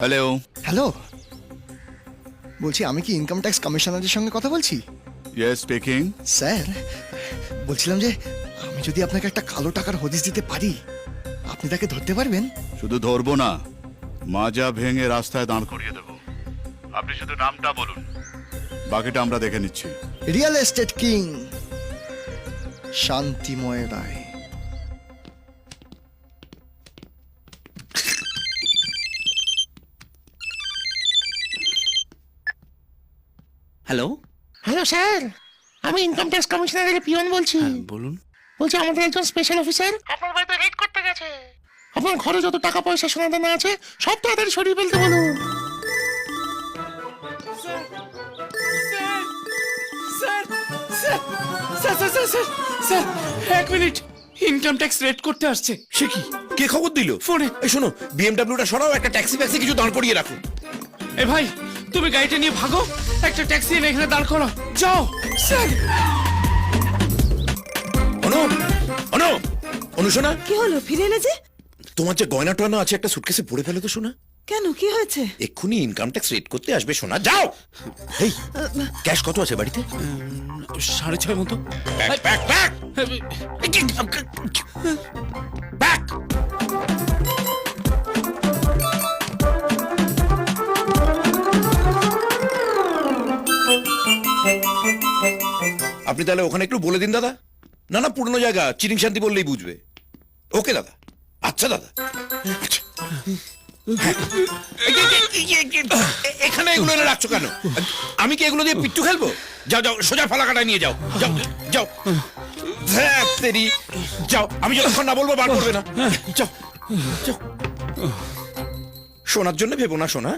Hello hello বলছি আমি কি ইনকাম ট্যাক্স কমিশনারের সঙ্গে কথা বলছি? ইয়েস স্পিকিং স্যার বলছিলাম যে আমি যদি আপনাকে একটা কালো টাকার হদিস দিতে পারি আপনি তাকে ধরতে পারবেন? শুধু ধরবো না মাজা ভেঙে রাস্তায় দাঁড় করিয়ে দেবো। আপনি শুধু নামটা বলুন বাকিটা আমরা দেখে নিচ্ছি। Real estate king Shantimoy Roy. Hello hello sir আমি ইনকাম ট্যাক্স কমিশনারের পিয়ন বলছি। বলুন। বলছি আমাদের একজন স্পেশাল অফিসার আপনার বাড়িতে রেড করতে গেছে। আপনার ঘরে যত টাকা পয়সা সোনা দানা আছে সব তাড়াতাড়ি সরিয়ে ফেলতে বলুন। Sir sir sir sir sir sir sir এক মিনিট। ইনকাম ট্যাক্স রেড করতে আসছে। সে কি? কে খবর দিল? ফোনে। এই শোনো বিএমডব্লিউটা সরাও একটা ট্যাক্সি ফ্যাক্সি কিছু দাঁড় করিয়ে রাখো। এ ভাই তুমি গাড়িটা নিয়ে ভাগো। একটা ট্যাক্সি এনে এখানে দাঁড় করো যাও। স্যার। অনু অনু অনু শোনা। কি হলো ফিরে এলে যে? তোমার যে গয়না টয়না আছে একটা সুটকেসে ভরে ফেলো তো শোনা। কেন কি হয়েছে? এক্ষুনি ইনকাম ট্যাক্স রেট করতে আসবে শোনা। যাও! এই ক্যাশ কত আছে বাড়িতে? সাড়ে ছয় মতো। ব্যাক ব্যাক ব্যাক আপনি তাহলে ওখানে একটু বলে দিন দাদা। না না পুরনো জায়গা চিরিং শান্তি বললেই বুঝবে। ওকে দাদা। আচ্ছা দাদা। এখানে এগুলো এনে রাখছো কেন? আমি কি এগুলো দিয়ে পিট্টু খেলব? যাও যাও সোজা ফালা কাটায় নিয়ে যাও। যাও যাও। তেরি, যাও আমি যতক্ষণ না বলব বার করবে না। যাও যাও। শোনার জন্য ভেবো না শোনা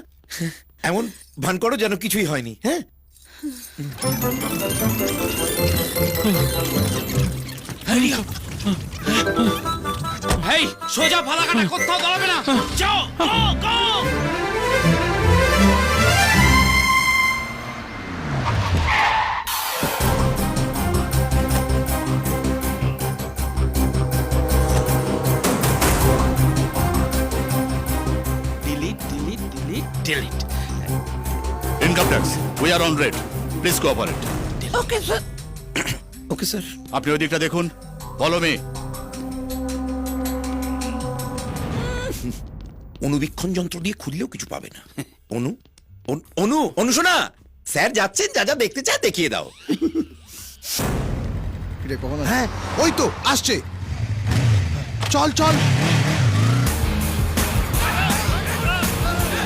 এমন ভান করো যেন কিছুই হয়নি হ্যাঁ? ভাই সোজা ফালাকাটা কোথাও দাঁড়াবে না। যাও go go. Delete delete delete delete income tax we are on raid please cooperate okay sir okay sir আপনি ওই দিকটা দেখুন। ফলো মি অনুবীক্ষণ যন্ত্র দিয়ে খুললেও কিছু পাবে না। অনু অনু- অনু অনু শোনা। স্যার যাচ্ছেন যা যা দেখতে চায় দেখিয়ে দাও। রে কখন হ্যাঁ ওই তো আসছে। চল চল।